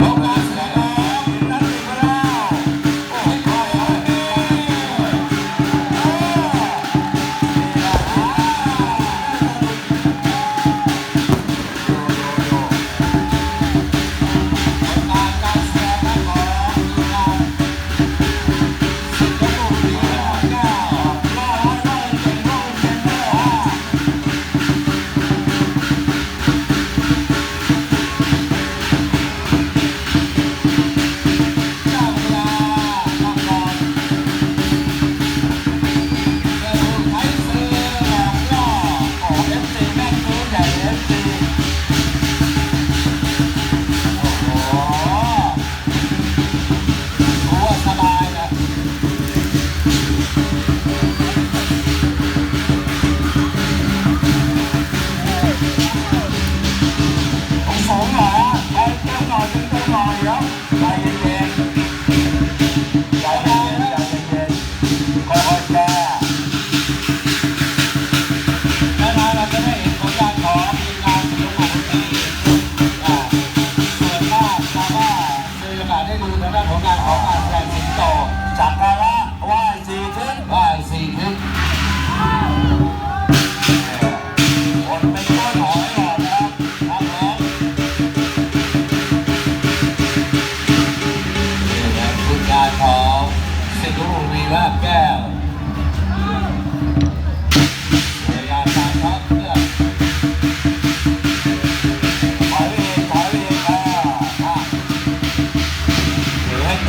ชก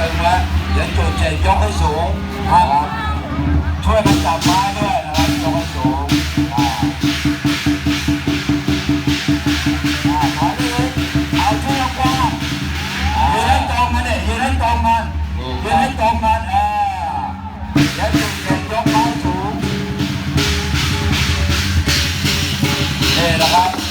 ึงแล้วเดี๋ยวจุดเจยกให้สูงนะครับช่วยกันจับไม้ด้วยนะครับยกให้สูงอ่เลยเอาช่วกว้างยืนใงมัเนี่ยยืนใงมันยืนใงมาเดี๋ยจุดเยกไม้สูงนี่นะครับ